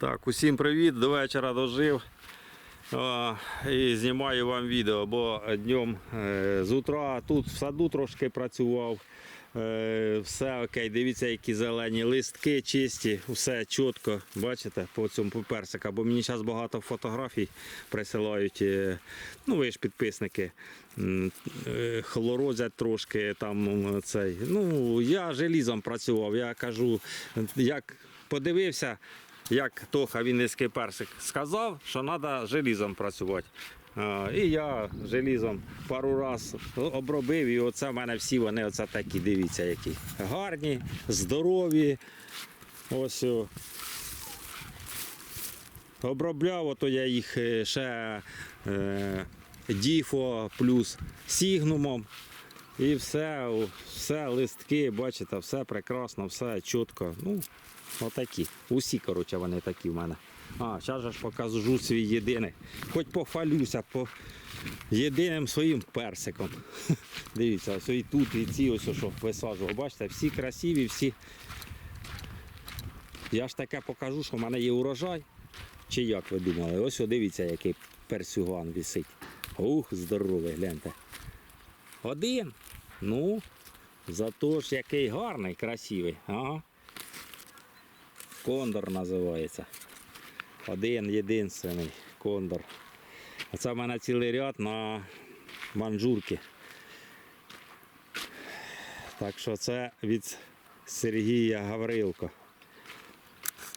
Так, усім привіт, до вечора дожив. І знімаю вам відео, бо днем е, з утра тут в саду трошки працював. Е, все окей, дивіться, які зелені листки чисті, все чітко, бачите, по цьому по персика. Бо мені зараз багато фотографій присилають. е, Ну, ви ж підписники. е, Хлорозять трошки там цей. Ну, я желізом працював, я кажу, як подивився, як Тоха Вінницький персик сказав, що треба желізом працювати. І я желізом пару раз обробив, і оце в мене всі вони оце такі, дивіться, які гарні, здорові. Ось. Обробляв, ото я їх е, ще е, діфо плюс сігнумом. І все, все, листки, бачите, все прекрасно, все чітко. Ну, отакі. Усі, коротше, вони такі в мене. А, зараз же ж покажу свій єдиний. Хоч похвалюся по єдиним своїм персиком. Дивіться, ось і тут, і ці ось, що висаджував. Бачите, всі красиві, всі. Я ж таке покажу, що в мене є урожай. Чи як ви думали? Ось дивіться, який персюган висить. Ух, здоровий, гляньте. Один. Ну, зато ж який гарний, красивий. Ага. Кондор називається. Один єдинственний кондор. А це в мене цілий ряд на манжурки. Так що це від Сергія Гаврилко.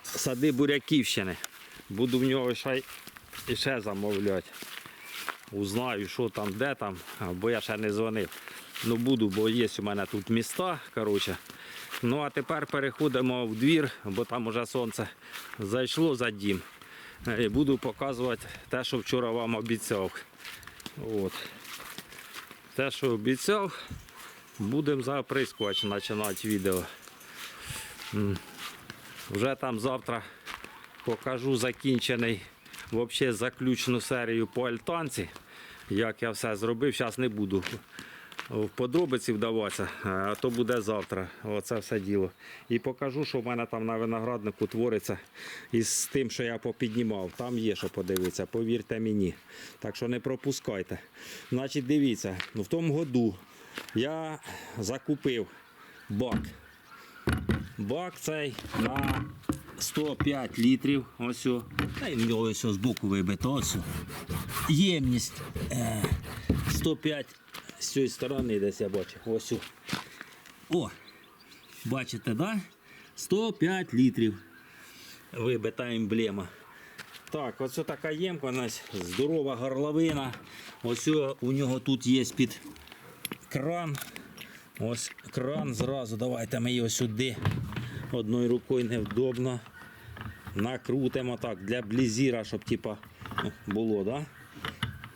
Сади Буряківщини. Буду в нього ще, ще замовляти. Узнаю, що там, де там, бо я ще не дзвонив. Ну буду, бо є у мене тут міста. Коротше. Ну а тепер переходимо в двір, бо там уже сонце зайшло за дім. Е, І буду показувати те, що вчора вам обіцяв. От. Те, що обіцяв, будемо за прискоч починати відео. Вже там завтра покажу закінчений взагалі заключну серію по альтанці. Як я все зробив, зараз не буду в подробиці вдаватися, а то буде завтра. Оце все діло. І покажу, що в мене там на винограднику твориться із тим, що я попіднімав. Там є що подивитися, повірте мені. Так що не пропускайте. Значить, дивіться, в тому году я закупив бак. Бак цей на 105 літрів. Ось. Та й ось з боку вибито. Ось. Ємність е, 105 з цієї сторони десь я бачу. Ось. о. О, бачите, да? 105 літрів. Вибита емблема. Так, ось така ємка у нас здорова горловина. Ось у нього тут є під кран. Ось кран зразу. Давайте ми його сюди. Одною рукою невдобно. Накрутимо так для блізіра, щоб типа ну, було, да?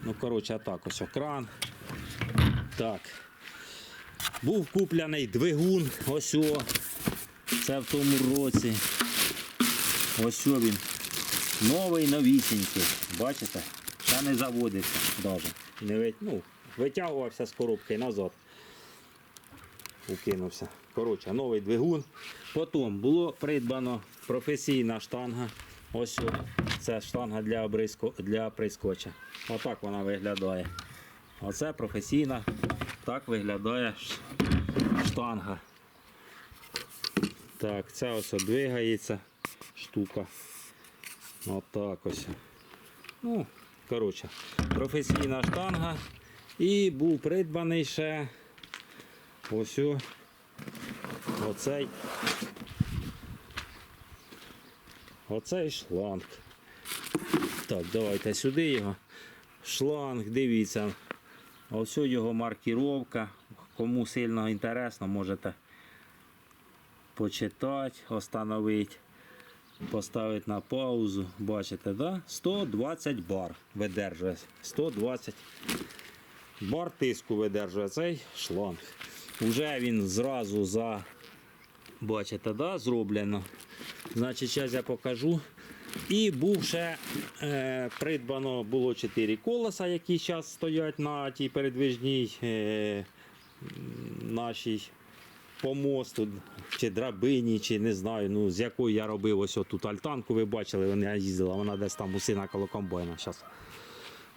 Ну, коротше, так, ось кран. Так. Був куплений двигун, ось о. Це в тому році. Ось о він. Новий новісінький. Бачите? Ще не заводиться навіть. Не ну, витягувався з коробки назад. Укинувся. Коротше, новий двигун. Потім було придбано професійна штанга. Ось о, це штанга для, обриско... для прискоча. Отак вона виглядає. Оце професійна. Так виглядає штанга. Так, ця ось двигається штука. Отак ось. Ну, коротше, професійна штанга. І був придбаний ще ось оцей. Оцей шланг. Так, давайте сюди його. Шланг, дивіться. Ось його маркіровка. Кому сильно інтересно, можете почитати, остановити, поставити на паузу. Бачите, да? 120 бар видержує. 120 бар тиску видержує цей шланг. Уже він зразу за, бачите, да, зроблено. Значить, зараз я покажу. І був ще е, придбано було 4 колеса, які зараз стоять на тій передвижній е, нашій по мосту, чи драбині, чи не знаю, ну, з якої я робив ось тут альтанку, ви бачили, вона їздила, вона десь там у сина коло комбайна. Щас.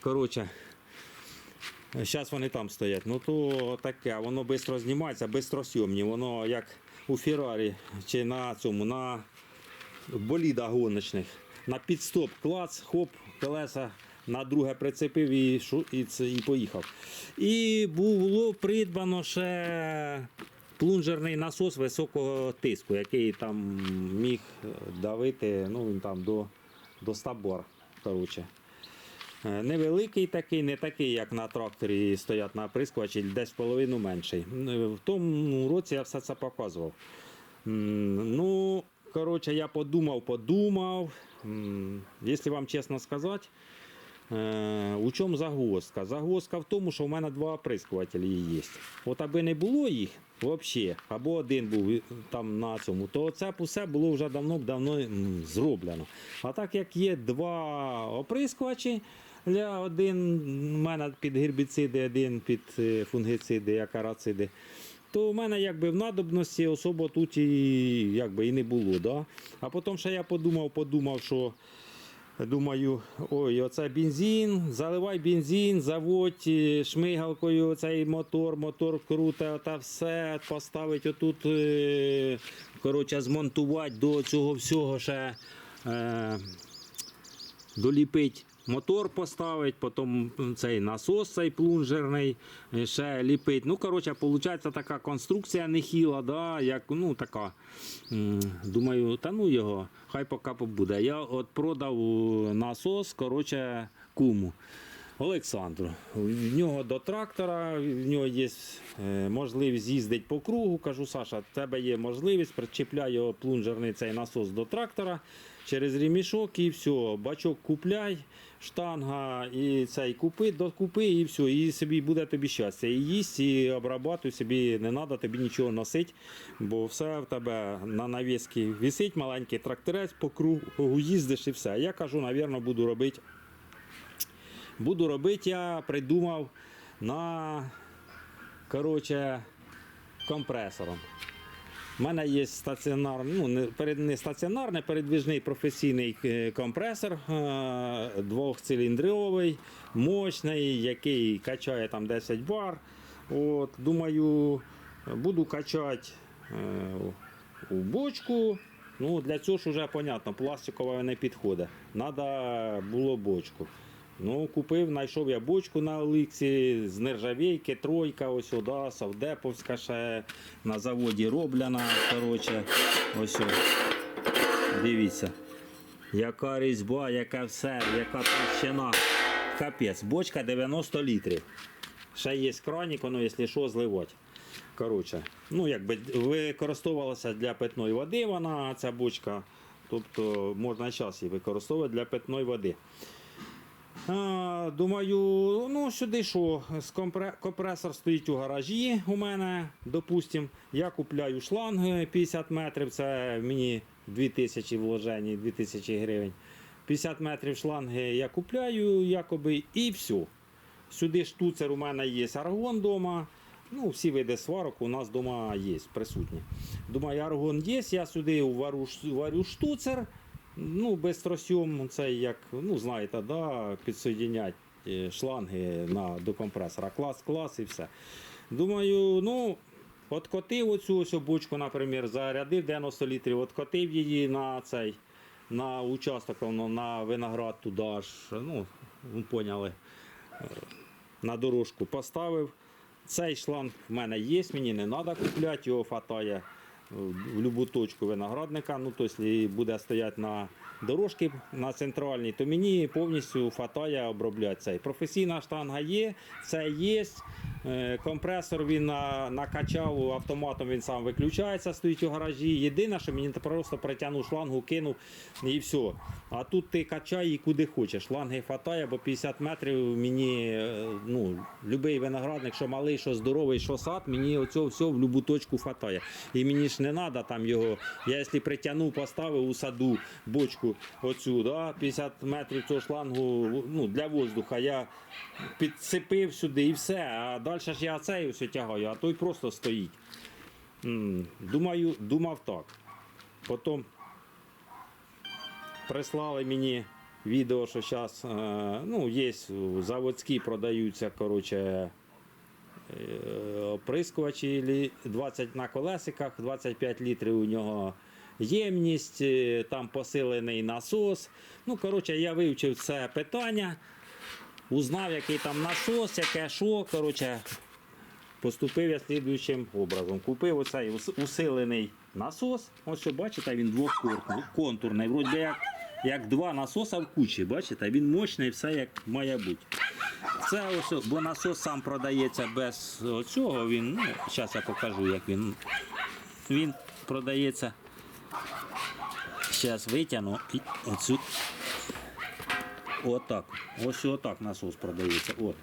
Коротше, зараз вони там стоять. Ну то таке, воно швидко знімається, бистросйомні. Воно як у Феррарі чи на цьому, на болідах гоночних. На підстоп клац, хоп, колеса на друге прицепив і, і, це, і поїхав. І було придбано ще плунжерний насос високого тиску, який там міг давити ну, там до, до 100 бар. Коротше. Е, Невеликий такий, не такий, як на тракторі стоять на прискувачі, десь половину менший. Е, В тому році я все це показував. Ну, коротше, я подумав, подумав. Якщо вам чесно сказати, е, у чому загвоздка? Загвоздка в тому, що в мене два оприскувателі є. От аби не було їх взагалі, або один був там на цьому, то це б усе було вже давно-давно зроблено. А так як є два оприскувачі, один в мене під гербіциди, один під е, фунгициди, як арациди, то в мене якби в надобності особо тут і, якби, і не було. Да? А потім ще я подумав, подумав, що думаю, ой, оце бензин, заливай бензин, заводь е, шмигалкою цей мотор, мотор круте, ота все, поставить отут, е, коротше, змонтувати до цього всього ще. Е, доліпить мотор поставить, потім цей насос цей плунжерний е, ще ліпить. Ну, коротше, виходить така конструкція нехіла, да, як, ну, така. Думаю, та ну його, хай поки побуде. Я от продав е, насос, коротше, куму. Олександру. В нього до трактора, в нього є е, можливість їздити по кругу. Кажу, Саша, в тебе є можливість, причіпляй його плунжерний цей насос до трактора через ремішок і все. Бачок купляй, штанга і цей купи, докупи і все. І собі буде тобі щастя. І їсть, і обрабатуй собі не треба тобі нічого носити, бо все в тебе на навіски висить, маленький тракторець по кругу їздиш і все. Я кажу, навірно, буду робити. Буду робити, я придумав на коротше, компресором. У мене є стаціонарний, ну, не, не стаціонарний, передвіжний професійний е, компресор е, двохциліндровий, мощний, який качає там 10 бар. От, думаю, буду качати е, у бочку. Ну, для цього ж вже понятно, пластикова не підходить. Треба було бочку. Ну, купив, знайшов я бочку на Оліксі з нержавійки, тройка, ось сюди, Савдеповська ще на заводі роблена. Коротше, ось. Дивіться. Яка різьба, яка все, яка товщина. Капець, бочка 90 літрів. Ще є кранік, воно, якщо що, зливати. Коротше, ну якби використовувалася для питної води вона, ця бочка. Тобто можна час її використовувати для питної води. Думаю, ну сюди що, компресор стоїть у гаражі у мене, допустим. Я купляю шланг 50 метрів, це мені 2000 вложень, 2000 гривень. 50 метрів шланги я купляю якоби і все. Сюди штуцер у мене є аргон вдома. Ну, всі види сварок у нас вдома є присутні. Думаю, аргон є, я сюди варю, варю штуцер. Ну, безстросьом, це як, ну, знаєте, да, підсоєднять е, шланги на, до компресора. Клас, клас і все. Думаю, ну, откотив оцю ось бочку, наприклад, зарядив 90 літрів, откотив її на цей, на участок, на виноград туди аж, ну, ви поняли, е, на дорожку поставив. Цей шланг в мене є, мені не треба купляти, його хватає в будь-яку точку виноградника. Ну, тобто, якщо буде стояти на дорожці на центральній, то мені повністю хватає обробляти цей. Професійна штанга є, це є. Е, Компресор він на, накачав автоматом, він сам виключається, стоїть у гаражі. Єдине, що мені просто притягнув шлангу, кинув і все. А тут ти качай і куди хочеш. Шланги хватає, бо 50 метрів мені е, ну, будь-який виноградник, що малий, що здоровий, що сад, мені оцього всього в будь-яку точку хватає. І мені ж не треба там його. Я якщо притягнув, поставив у саду бочку оцю, да, 50 метрів цього шлангу ну, для воздуха, я підсипив сюди і все. А далі ж я цей все тягаю, а той просто стоїть. Думаю, думав так. Потім прислали мені відео, що зараз ну, є заводські продаються коротше, е, оприскувачі 20 на колесиках, 25 літрів у нього ємність, е, там посилений насос. Ну, коротше, я вивчив це питання, узнав, який там насос, яке що. Коротше, поступив я слідуючим образом. Купив оцей усилений насос. Ось що бачите, він двоконтурний. Вроді як, як два насоса в кучі. Бачите, він мощний, все як має бути. Це ось, бо насос сам продається без цього. Він, ну, зараз я покажу, як він. Він продається. Зараз витягну і оцю. Отак. Ось отак насос продається. От.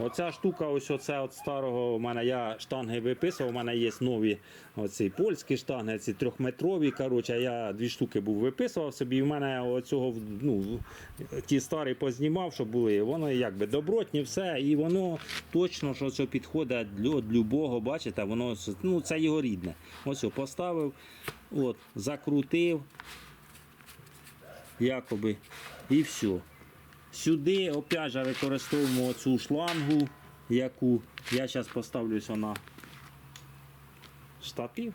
Оця штука, ось оце от старого у мене я штанги виписував, у мене є нові оці польські штанги, ці трьохметрові. Коротше, я дві штуки був виписував собі, і в мене оцього ну, ті старі познімав, що були. Воно якби добротні, все, і воно точно що це підходить для любого, бачите, воно ну, це його рідне. Ось його поставив, от, закрутив, якоби, і все. Сюди опять же використовуємо цю шлангу, яку я зараз поставлю сюди на штатив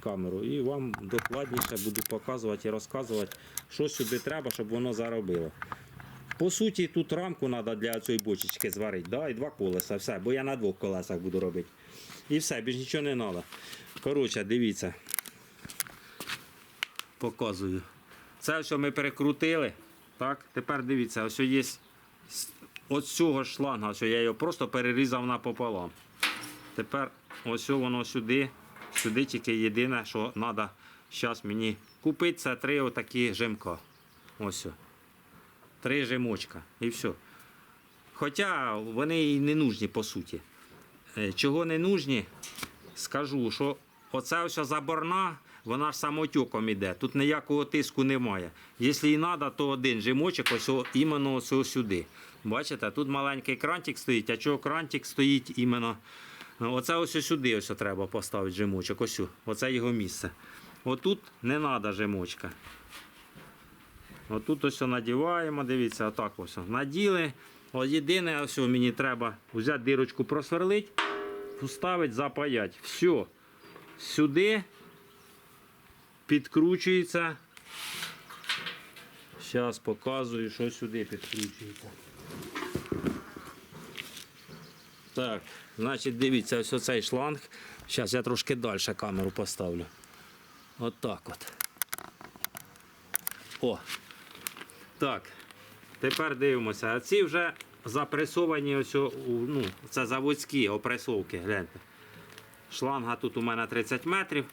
камеру і вам докладніше буду показувати і розказувати, що сюди треба, щоб воно заробило. По суті, тут рамку треба для цієї бочечки зварити, да? і два колеса, все, бо я на двох колесах буду робити. І все, більш нічого не треба. Коротше, дивіться. Показую. Це все ми перекрутили. Так, тепер дивіться, ось є от цього шланга, що я його просто перерізав напополам. Тепер ось воно сюди, сюди тільки єдине, що треба зараз мені купити, це три отакі жимка. Ось. Три жимочка і все. Хоча вони і не нужні по суті. Е, Чого не нужні, скажу, що оця ось заборна, вона ж самотюком іде. Тут ніякого тиску немає. Якщо і треба, то один жимочок ось іменно ось сюди. Бачите, тут маленький крантик стоїть, а чого крантик стоїть іменно. Оце ось сюди ось треба поставити жимочок. Ось. Оце його місце. Отут не треба жимочка. Отут ось надіваємо, дивіться, отак ось. Наділи. О, єдине, ось мені треба взяти дирочку просверлити, вставити, запаять. Все. Сюди підкручується. Зараз показую, що сюди підкручується. Так, значить, дивіться, ось оцей шланг. Зараз я трошки далі камеру поставлю. Отак от. О. Так. Тепер дивимося. А ці вже запресовані ось, ну, це заводські опресовки. Гляньте. Шланга тут у мене 30 метрів.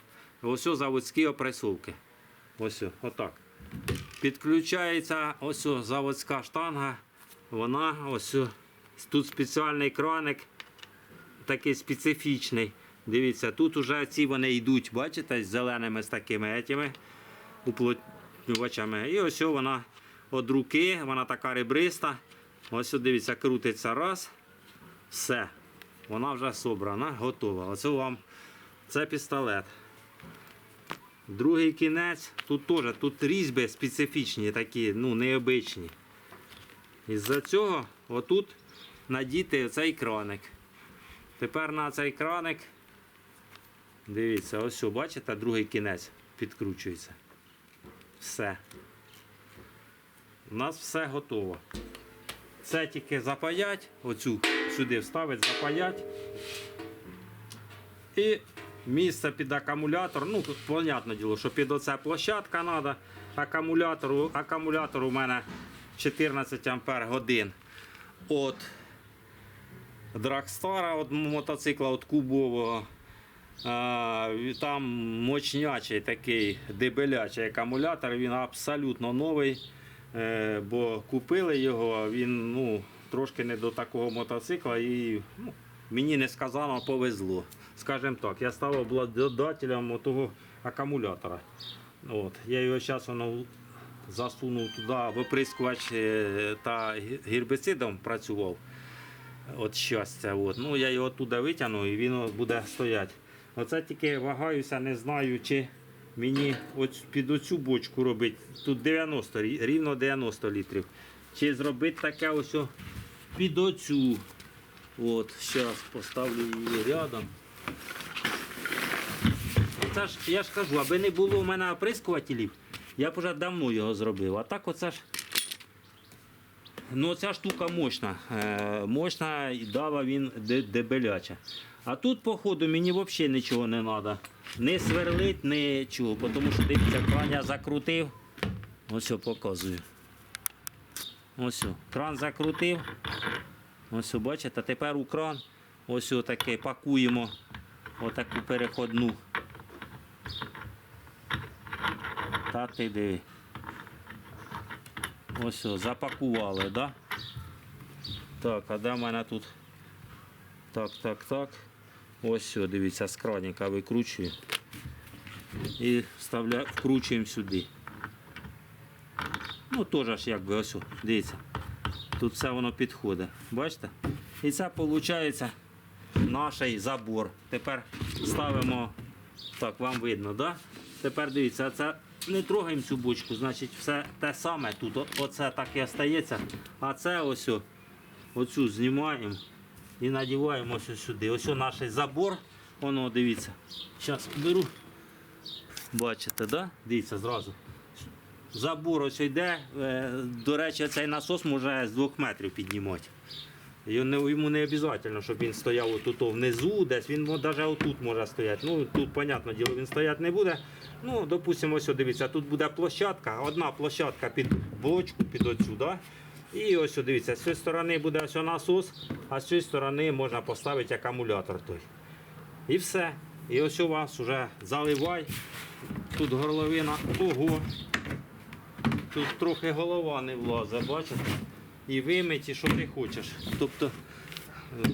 Ось заводські опресовки. Ось, отак. Підключається ось заводська штанга. Вона ось тут спеціальний краник, такий специфічний. Дивіться, тут уже ці вони йдуть, бачите, з зеленими з такими етями, уплотнювачами. І ось вона від руки, вона така ребриста. Ось дивіться, крутиться раз. Все. Вона вже собрана, готова. Оце вам це пістолет. Другий кінець, тут теж тут різьби специфічні, такі, ну, необичні. Із-за цього отут надіти цей краник. Тепер на цей краник, дивіться, ось, бачите, другий кінець підкручується. Все. У нас все готово. Це тільки запаять, оцю сюди вставить, запаять. І місце під акумулятор. Ну, тут, понятне діло, що під оце площадка треба. Акумулятор, акумулятор у мене 14 ампер годин. От Драгстара, от мотоцикла от кубового. А, там мощнячий такий дебелячий акумулятор, він абсолютно новий. Е, бо купили його, він ну, трошки не до такого мотоцикла і ну, мені несказано повезло. Скажімо так, я став обладателем того акумулятора. От, я його зараз засунув туди в оприскувач е, та гербіцидом працював. От щастя. От. Ну, я його туди витягну і він буде стояти. Оце тільки вагаюся, не знаю, чи мені під оцю бочку робити. Тут 90, рівно 90 літрів. Чи зробити таке ось під оцю. От, зараз поставлю її рядом. Це ж, я ж кажу, аби не було в мене оприскувателів, я б вже давно його зробив. А так оце ж. Ну, ця штука мощна. Е, мощна і дава він дебеляча. А тут, походу, мені взагалі нічого не треба. Не сверлить, нічого. Тому що дивіться, кран я закрутив. Ось о, показую. Ось о, кран закрутив. Ось о, бачите, тепер у кран. Ось о, таке пакуємо отаку переходну. Та ти диви. Ось о, запакували, да? Так, а де в мене тут? Так, так, так. Ось все, дивіться, з краніка викручую. І вставля... вкручуємо сюди. Ну, теж ж якби ось, о, дивіться. Тут все воно підходить. Бачите? І це виходить наш забор. Тепер ставимо, так, вам видно, да? Тепер дивіться, це не трогаємо цю бочку, значить все те саме тут. Оце так і остається. А це ось оцю знімаємо і надіваємо ось сюди. Ось наш забор. Воно дивіться. Зараз беру. Бачите, да? Дивіться зразу. Забор ось йде. Е, До речі, цей насос може з двох метрів піднімати. Йому не, обов'язково, щоб він стояв отут внизу, десь він навіть отут може стояти. Ну тут, понятне діло, він стояти не буде. Ну, допустимо, ось дивіться, тут буде площадка, одна площадка під бочку, під оцю, да? І ось дивіться, з цієї сторони буде ось насос, а з цієї сторони можна поставити акумулятор той. І все. І ось у вас вже заливай. Тут горловина. Ого. Тут трохи голова не влазить, бачите? І вимить, і що ти хочеш. Тобто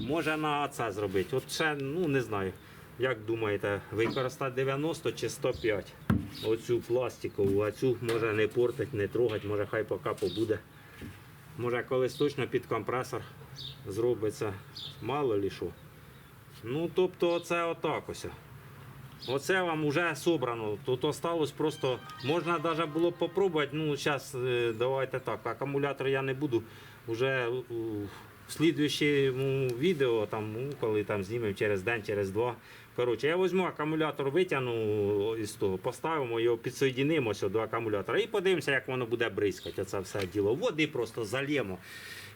може на це зробити. От ще, ну не знаю. Як думаєте, використати 90 чи 105? Оцю пластикову, а цю може не портить, не трогать, може хай поки побуде. Може колись точно під компресор зробиться, мало лі що. Ну, тобто, це отак ось. Оце вам вже собрано. Тут осталось просто. Можна навіть було б попробувати. Ну, зараз давайте так. Акумулятор я не буду. Уже в слідуючому відео, там, коли там знімемо через день, через два. Коротше, я візьму акумулятор, витягну із того, поставимо його, підсоєдинимося до акумулятора і подивимося, як воно буде бризкати. Оце все діло. Води просто зальємо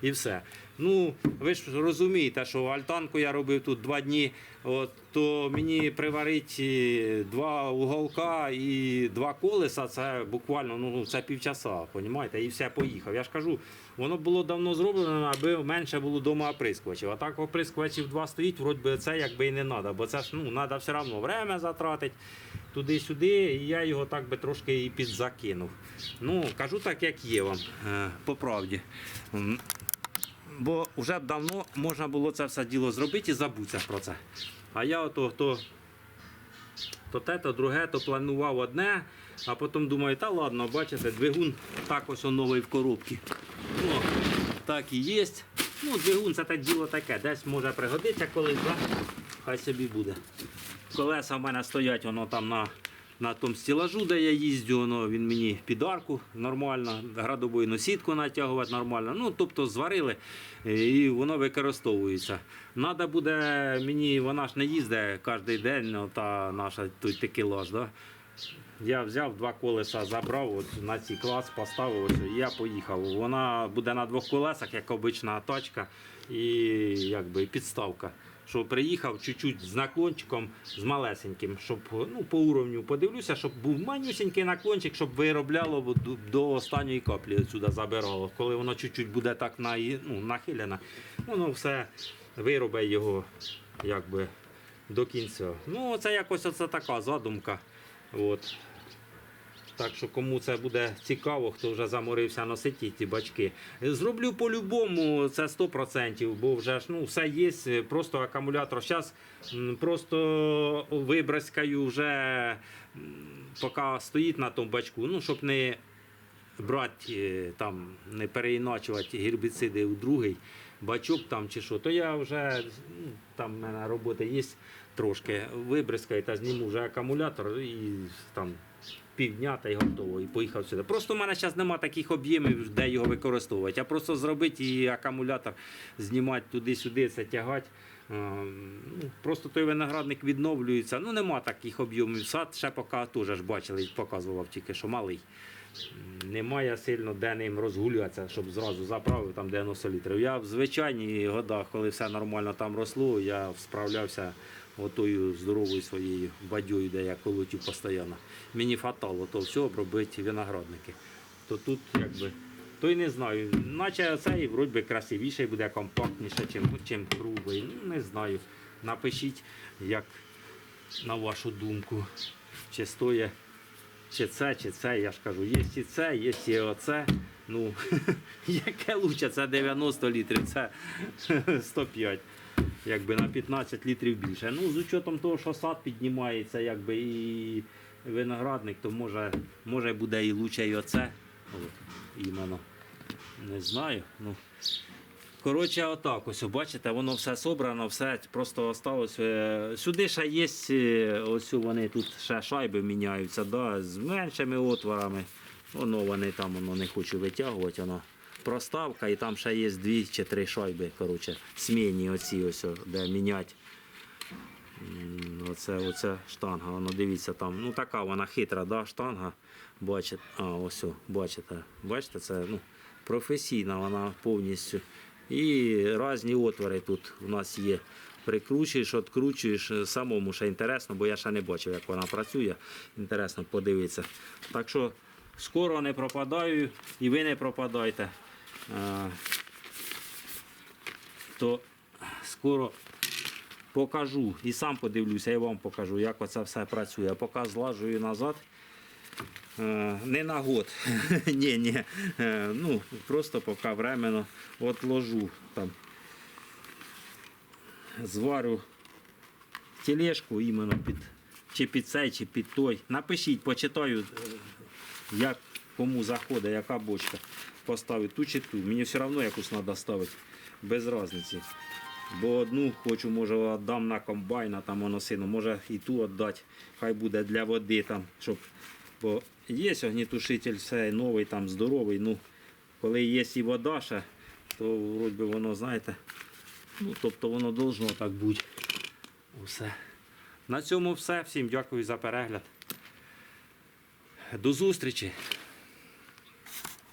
і все. Ну, ви ж розумієте, що альтанку я робив тут два дні, от, то мені приварити два уголка і два колеса, це буквально ну, це півчаса, понімаєте, і все поїхав. Я ж кажу, воно було давно зроблено, аби менше було вдома оприскувачів. А так оприскувачів два стоїть, вроді це якби і не треба, бо це ж ну, треба все одно время затратити туди-сюди, і я його так би трошки і підзакинув. Ну, кажу так, як є вам, е, по правді. Бо вже давно можна було це все діло зробити і забутися про це. А я ото то, то те, то друге, то планував одне, а потім думаю, та ладно, бачите, двигун так ось новий в коробці. Ну, так і є. Ну, двигун це те діло таке, десь може пригодиться колись, да? хай собі буде. Колеса в мене стоять воно там на, на тому стілажу, де я їздю, воно, він мені під арку нормально, градобойну сітку натягувати нормально. Ну, тобто зварили е, і воно використовується. Надо буде мені, вона ж не їздить кожен день, та наша тут такелаж, да? Я взяв два колеса, забрав от на цей клас, поставив ось, і я поїхав. Вона буде на двох колесах, як обична тачка, і якби підставка. Що приїхав чуть-чуть з наклончиком, з малесеньким, щоб ну, по уровню подивлюся, щоб був манюсенький наклончик, щоб виробляло до, останньої каплі отсюди забирало. Коли воно чуть-чуть буде так на, ну, нахилене, воно все виробить його якби до кінця. Ну, це якось оце така задумка. От. Так що кому це буде цікаво, хто вже заморився носити ті бачки. Зроблю по-любому, це 100%, бо вже ж ну, все є, просто акумулятор. Зараз просто вибризкаю вже, поки стоїть на тому бачку, ну, щоб не брати, е, там, не переіначувати гербіциди у другий бачок там чи що, то я вже ну, там в мене робота є. Трошки вибризкаю та зніму вже акумулятор і там півдня та й готово. І поїхав сюди. Просто в мене зараз немає таких об'ємів, де його використовувати. А просто зробити і акумулятор знімати туди-сюди, це тягати. Е, ну, Просто той виноградник відновлюється. Ну, нема таких об'ємів. Сад ще поки теж ж бачили, показував тільки, що малий. Немає сильно де ним розгулюватися, щоб зразу заправив там 90 літрів. Я в звичайні годах, коли все нормально там росло, я справлявся отою здоровою своєю бадьою, де я колотю постійно. Мені фатало то все обробити виноградники. То тут якби. То й не знаю. Наче цей вроді красивіший буде, компактніше, чим, чим грубий. Ну, не знаю. Напишіть, як на вашу думку, чи стоїть чи це, чи це, я ж кажу, є і це, є і оце. Ну, яке лучше, це 90 літрів, це 105. Якби на 15 літрів більше. Ну, з учетом того, що сад піднімається, якби і виноградник, то може, може буде і лучше і оце. От, іменно. Не знаю. Ну. Коротше, отак ось, бачите, воно все собрано, все просто осталось. е, Сюди ще є, е, ось вони тут ще шайби міняються, да, з меншими отворами. Воно вони там воно не хочу витягувати, воно проставка, і там ще є дві чи три шайби, коротше, смінні оці ось, де міняти. М, Оце, оце штанга, воно дивіться там. Ну така вона хитра, да, штанга. Бачите, а, ось, бачите, бачите, це ну, професійна вона повністю. І різні отвори тут у нас є. Прикручуєш, відкручуєш. Самому ще інтересно, бо я ще не бачив, як вона працює. Інтересно подивитися. Так що скоро не пропадаю і ви не пропадайте. А, то скоро покажу і сам подивлюся, і вам покажу, як оце все працює. Поки злажую назад. Е, Не на год. ні, ні. Е, Ну, просто поки временно от ложу там. Зварю тележку іменно під чи під цей, чи під той. Напишіть, почитаю, е, як кому заходить, яка бочка. Поставити ту чи ту. Мені все одно якусь треба ставити. Без різниці. Бо одну хочу, може, віддам на комбайн, а там воно сину, може і ту віддати. Хай буде для води там, щоб. Бо є огнітушитель, все новий, там здоровий. Ну, коли є і вода ще, то вроді би воно, знаєте, ну, тобто воно должно так бути. Усе. На цьому все. Всім дякую за перегляд. До зустрічі.